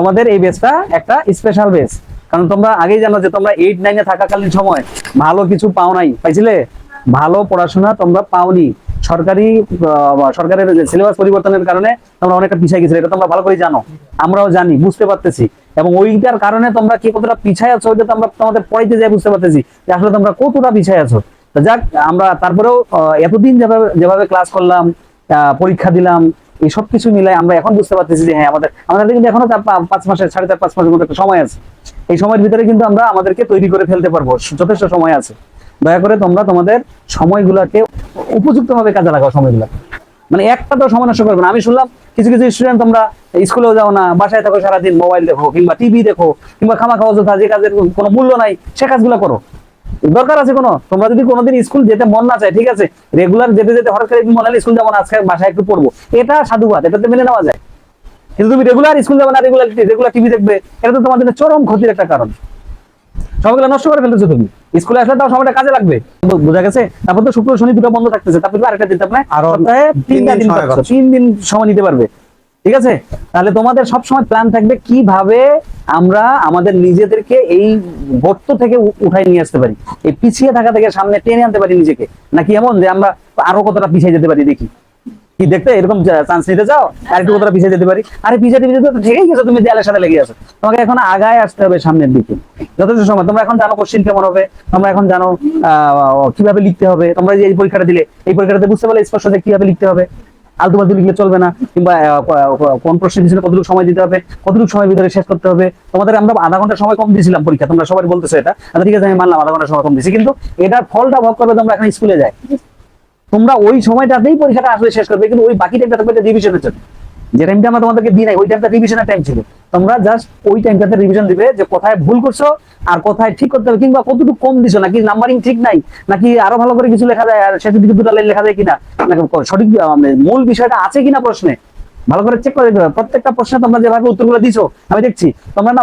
তোমাদের এই বেসটা একটা স্পেশাল বেস কারণ তোমরা আগেই জানো যে তোমরা এইট নাইনে থাকাকালীন সময় ভালো কিছু পাও নাই। পাইছিলে? ভালো পড়াশোনা তোমরা পাওনি। সরকারি সরকারের সিলেবাস পরিবর্তনের কারণে তোমরা অনেকটা পিছিয়ে গেছিলে। এটা তোমরা ভালো করে জানো। আমরাও জানি, বুঝতে পারতেছি। এবং ওইটার কারণে তোমরা কি কতটা পিছায় আছো ওইটা তো আমরা তোমাদের পড়াইতে যাই, বুঝতে পারতেছি। যে আসলে তোমরা কতটা পিছায় আছো। যাক, আমরা তারপরেও এতদিন যেভাবে যেভাবে ক্লাস করলাম পরীক্ষা দিলাম এই সব কিছু মিলাই আমরা এখন বুঝতে পারতেছি যে হ্যাঁ আমাদের আমাদের কিন্তু এখনও চার পাঁচ মাসের, সাড়ে চার, পাঁচ মাসের মতো একটা সময় আছে। এই সময়ের ভিতরে কিন্তু আমরা আমাদেরকে তৈরি করে ফেলতে পারব। যথেষ্ট সময় আছে। দয়া করে তোমরা তোমাদের সময়গুলোকে উপযুক্ত ভাবে কাজে লাগাও, সময়গুলো। মানে একটা তো সময় নষ্ট করবে না। আমি শুনলাম কিছু কিছু স্টুডেন্ট তোমরা স্কুলেও যাও না, বাসায় থাকো সারাদিন মোবাইল দেখো কিংবা টিভি দেখো, কিংবা খামা খাওয়া যে কাজের কোনো মূল্য নাই, সে কাজগুলো করো। দরকার আছে কোনো? তোমরা যদি কোনোদিন স্কুল যেতে মন না চায় ঠিক আছে? রেগুলার যেতে যেতে হঠাৎ করে মনে হলো স্কুল যাব না আজকে বাসায় একটু পড়ব। এটা সাধুবাদ এটাতে মেনে নেওয়া যায়। কিন্তু তুমি রেগুলার স্কুল যাবে না রেগুলার রেগুলার টিভি দেখবে এটা তো তোমার জন্য চরম ক্ষতির একটা কারণ। সময়গুলো নষ্ট করে ফেলতেছো তুমি। স্কুলে আসলে তাও সময়টা কাজে লাগবে। বোঝা গেছে তারপর তো শুক্র শনি দুটো বন্ধ থাকতেছে তারপর আরেকটা দিন তারপরে আরও। তিন দিন সময় নিতে পারবে। ঠিক আছে? তাহলে তোমাদের সব সময় প্ল্যান থাকবে কীভাবে আমরা আমাদের নিজেদেরকে এই গর্ত থেকে উঠাই নিয়ে আসতে পারি। এই পিছিয়ে থাকা থেকে সামনে টেনে আনতে পারি নিজেকে। নাকি এমন যে আমরা আরও কতটা পিছিয়ে যেতে পারি দেখি। কি দেখতে এরকম চান্স নিতে চাও? আর একটু কতটা পিছিয়ে যেতে পারি? আরে পিছিয়ে পিছিয়ে তো ঠিকই গেছো, তুমি দেয়ালের সাথে লেগে আছো। তোমাকে এখন আগায় আসতে হবে সামনের দিকে। যথেষ্ট সময়। তোমরা এখন জানো কোশ্চিন কেমন হবে। তোমরা এখন জানো কীভাবে লিখতে হবে। তোমরা যে এই পরীক্ষাটা দিলে, এই পরীক্ষাটাতে বুঝতে পারলে স্পষ্ট যে কীভাবে লিখতে হবে। আলতু ফালতু লিখলে চলবে না, কিংবা কোন প্রশ্নের পিছনে কতটুকু সময় দিতে হবে, কতটুকু সময় ভিতরে শেষ করতে হবে, তোমাদের আমরা আধা ঘণ্টা সময় কম দিয়েছিলাম পরীক্ষা, তোমরা সবাই বলতেছো এটা আচ্ছা ঠিক আছে, আমি মানলাম আধা ঘণ্টা সময় কম দিয়েছি, কিন্তু এটার ফলটা ভোগ করবে তোমরা এখন স্কুলে যায়। তোমরা ওই সময়টাতেই পরীক্ষাটা আসলে শেষ করবে, কিন্তু ওই বাকিটা একটা থাকবে রিভিশনের জন্য। যে টাইমটা আমরা তোমাদেরকে দিই নাই, ওই টাইমটা রিভিশনের টাইম ছিল। তোমরা জাস্ট ওই টাইমটাতে রিভিশন দিবে যে কোথায় ভুল করছ আর কোথায় ঠিক করতে হবে, কিংবা কতটুকু কম দিছো, নাকি নাম্বারিং ঠিক নাই, নাকি আরও ভালো করে কিছু লেখা যায়, আর শেষের দিকে দুটো লাইন লেখা যায় কিনা সঠিক মানে মূল বিষয়টা আছে কিনা প্রশ্নে? ভালো করে চেক করে প্রত্যেকটা প্রশ্নে তোমরা যেভাবে উত্তরগুলো দিছো, আমি দেখছি, তোমরা না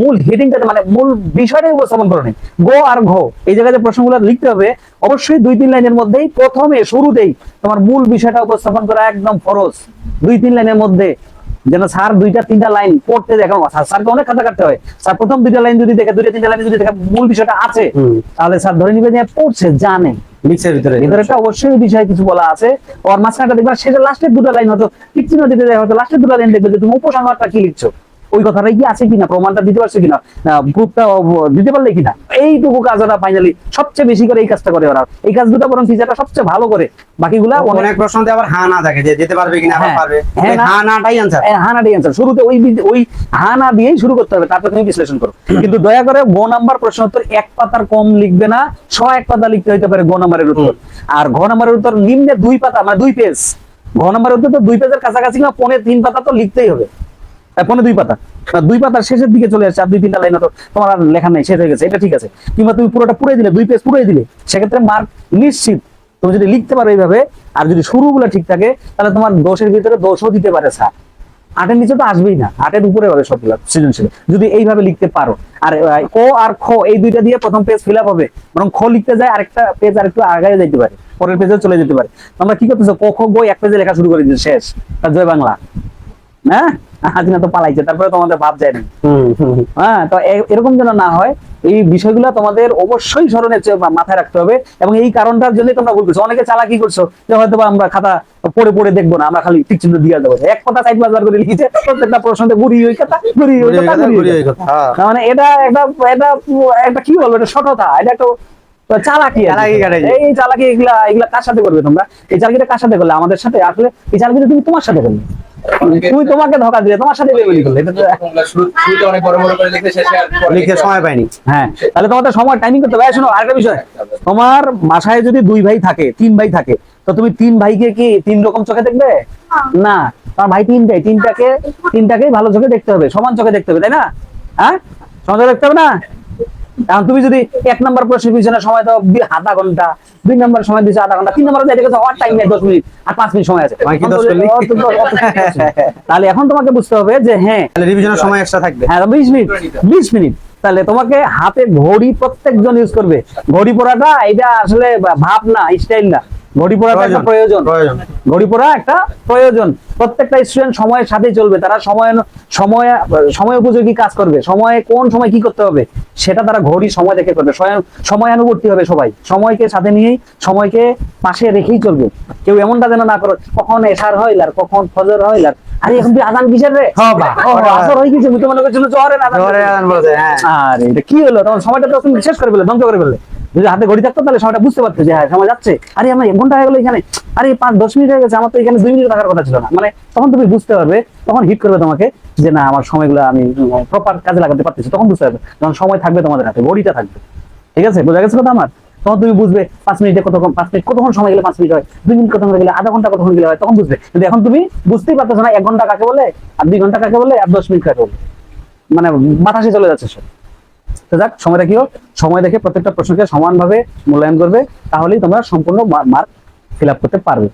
মূল হেডিংটা মানে মূল বিষয়টাই উপস্থাপন করো নি গো আর ঘো, এই জায়গায় যে প্রশ্নগুলো লিখতে হবে, অবশ্যই দুই তিন লাইনের মধ্যেই, প্রথমে, শুরুতেই তোমার মূল বিষয়টা উপস্থাপন করা একদম ফরজ। দুই তিন লাইনের মধ্যে যেন স্যার দুইটা তিনটা লাইন পড়তে দেখো স্যার স্যারকে অনেক খাতা কাটতে হয়। স্যার প্রথম দুইটা লাইন যদি দেখে দুইটা তিনটা লাইন যদি দেখে মূল বিষয়টা আছে তাহলে স্যার ধরে নিবে যে পড়ছে জানে। ভিতরে ভিতরে একটা অবশ্যই বিষয় কিছু বলা আছে। ওর মাঝখানটা দেখবা সেটা লাস্টের দুটো লাইন হয়তো দিতে যায় হয়তো লাস্টের দুটো লাইন দেখবে যে তুমি উপসংহারটা কি লিখছো? ওই কথাটাই কি আছে কিনা? প্রমাণটা দিতে পারছ কিনা? প্রুফটা দিতে পারলে কিনা? এইটুকু কাজ ওরা ফাইনালি সবচেয়ে বেশি করে এই কাজটা করে ওরা। এই কাজ দুটো বরং টিচারটা সবচেয়ে ভালো করে। বাকিগুলা অনেক প্রশ্নতে আবার হা না থাকে যে যেতে পারবে কিনা হ্যাঁ। পারবে। হ্যাঁ, না। হা নাটাই আনসার হানা দিয়ে answer। শুরুতে ওই ওই হানা দিয়েই শুরু করতে হবে তারপর তুমি বিশ্লেষণ করো। কিন্তু দয়া করে গো নাম্বার প্রশ্ন উত্তর এক পাতার কম লিখবে না ছ এক পাতা লিখতে হইতে পারে গো নাম্বারের উত্তর। আর ঘ নাম্বারের উত্তর নিম্নে দুই পাতা মানে দুই পেজ ঘ নাম্বারের উত্তর তো দুই পেজের কাছাকাছি না পনেরো তিন পাতা তো লিখতেই হবে। আহ, পনে দুই পাতা। দুই পাতার শেষের দিকে চলে আসছে আর দুই তিনটা লাইন তো তোমার আর লেখা নেই শেষ হয়ে গেছে। এটা ঠিক আছে। কিংবা তুমি পুরোটা পুরাই দিলে দুই পেজ পুরাই দিলে সেক্ষেত্রে মার্ক নিশ্চিত। তুমি যদি লিখতে পারো এইভাবে আর যদি শুরুগুলো ঠিক থাকে তাহলে তোমার দোষের ভিতরে দোষও দিতে পারে স্যার আটের নিচে তো আসবেই না। আটের উপরে হবে সবগুলো সৃজনশীল। যদি এইভাবে লিখতে পারো আর ক আর খ এই দুইটা দিয়ে প্রথম পেজ ফিল আপ হবে বরং খ লিখতে যায় আরেকটা পেজ আর একটু আগায় যাইতে পারে পরের পেজে চলে যেতে পারে। তোমরা কি করতেছো? ক খ বই এক পেজে লেখা শুরু করে দিচ্ছে শেষ। জয় বাংলা। হ্যাঁ? হাজিনা তো পালাইছে তারপরে তোমাদের ভাব যায় না। হ্যাঁ তো এরকম যেন না হয় এই বিষয়গুলো তোমাদের অবশ্যই স্মরণে মাথায় রাখতে হবে এবং এই কারণটার জন্যই তোমরা বলতেছো অনেকে চালাকি করছ যে হয়তো আমরা খাতা পড়ে পড়ে দেখব না আমরা খালি টিক চিহ্ন দিয়ে দেবো। এক কথা সাইড বাজার করে লিখেছে প্রত্যেকটা প্রশ্নতে গুড়ি ওই কথা গুড়ি ওই কথা ওই কথা। হ্যাঁ। মানে এটা একটা এটা একটা কি বলব এটা সঠতা এটা একটা চালাকি এই চালাকি এগুলা এগুলা কার সাথে করবে তোমরা? এই চালাকিটা কার সাথে করলে? আমাদের সাথে? আসলে এই চালাকিটা তুমি তোমার সাথে করলে। তুমি তোমাকে ধোকা দিলে তোমার সাথে বেগুলি করলে এটা তো অনেক বড় বড় করে লিখতে শেষে লিখতে সময় পাইনি। হ্যাঁ তাহলে তোমাদের সময় টাইমিং করতে হবে। শোনো আরেকটা বিষয় তোমার বাসায় যদি দুই ভাই থাকে তিন ভাই থাকে তো তুমি তিন ভাইকে কি তিন রকম চোখে দেখবে? না তোমার ভাই তিনটাই তিনটাকে তিনটাকেই ভালো চোখে দেখতে হবে সমান চোখে দেখতে হবে তাই না? হ্যাঁ? সমান চোখে দেখতে হবে না? কারণ তুমি যদি এক নম্বর প্রশ্নের পিছনে সময় দাও আধা ঘণ্টা দুই নম্বর সময় দিচ্ছে আধা ঘণ্টা তিন নম্বর যাইতে গেছে হওয়ার টাইম নেই দশ মিনিট আর পাঁচ মিনিট সময় আছে। তাহলে এখন তোমাকে বুঝতে হবে যে হ্যাঁ। তাহলে রিভিশনের সময় এক্সট্রা থাকবে। হ্যাঁ বিশ মিনিট বিশ মিনিট। তাহলে তোমাকে হাতে ঘড়ি প্রত্যেকজন ইউজ করবে। ঘড়ি পরাটা এটা আসলে ভাব না স্টাইল না। ঘড়ি পড়াটা একটা প্রয়োজন প্রয়োজন। ঘড়ি পড়া একটা প্রয়োজন। প্রত্যেকটা স্টুডেন্ট সময়ের সাথেই চলবে। তারা সময় সময় সময় উপযোগী কাজ করবে। সময়ে কোন সময় কি করতে হবে সেটা তারা ঘড়ি সময় দেখে করবে। সময়ানুবর্তী হবে সবাই। সময়কে সাথে নিয়েই সময়কে পাশে রেখেই চলবে। কেউ এমনটা যেন না করো কখন এশার হইল আর কখন ফজর হইল আর আরে এখন তুই আজান কিসের রে? হ্যাঁ। ও, আসর হয়ে গেছে মুই তো মনে করছিল জোহরের আজান জোহরের আজান বলেছে, হ্যাঁ। আরে এটা কি হলো? তখন সময়টা তো তুমি শেষ করে ফেলে ধ্বংস করে ফেললে। যদি হাতে ঘড়ি থাকতো তাহলে সময়টা বুঝতে পারতো যে হ্যাঁ সময় যাচ্ছে। আরে আমার এক ঘণ্টা হয়ে গেলো এখানে। আরে পাঁচ, দশ মিনিট হয়ে গেছে, আমার তো এখানে দুই মিনিট থাকার কথা ছিল না। মানে তখন তুমি বুঝতে পারবে, তখন হিট করবে তোমাকে যে না, আমার সময়গুলো আমি প্রপার কাজে লাগাতে পারতেছি। তখন বুঝতে পারবে যখন সময় থাকবে তোমাদের হাতে, ঘড়িটা থাকবে। ঠিক আছে? বোঝা গেছে কথা আমার? তখন তুমি বুঝবে পাঁচ মিনিটে কতক্ষণ পাঁচ মিনিট কতক্ষণ সময় গেলে পাঁচ মিনিট হয়, দুই মিনিট কতক্ষণ গেলে, আধা ঘণ্টা কতক্ষণ গেলে হয়, তখন বুঝবে। কিন্তু এখন তুমি বুঝতেই পারতেছো না, এক ঘণ্টা কাকে বলে, আর দুই ঘণ্টা কাকে বলে, আর দশ মিনিট কাকে বলে। মানে বাতাসে চলে যাচ্ছে সব। তো যাক, সময়টা কি হোক সময় দেখে প্রত্যেকটা প্রশ্নকে সমানভাবে মূল্যায়ন করবে তাহলেই তোমরা সম্পূর্ণ মার্ক ফিল করতে পারবে।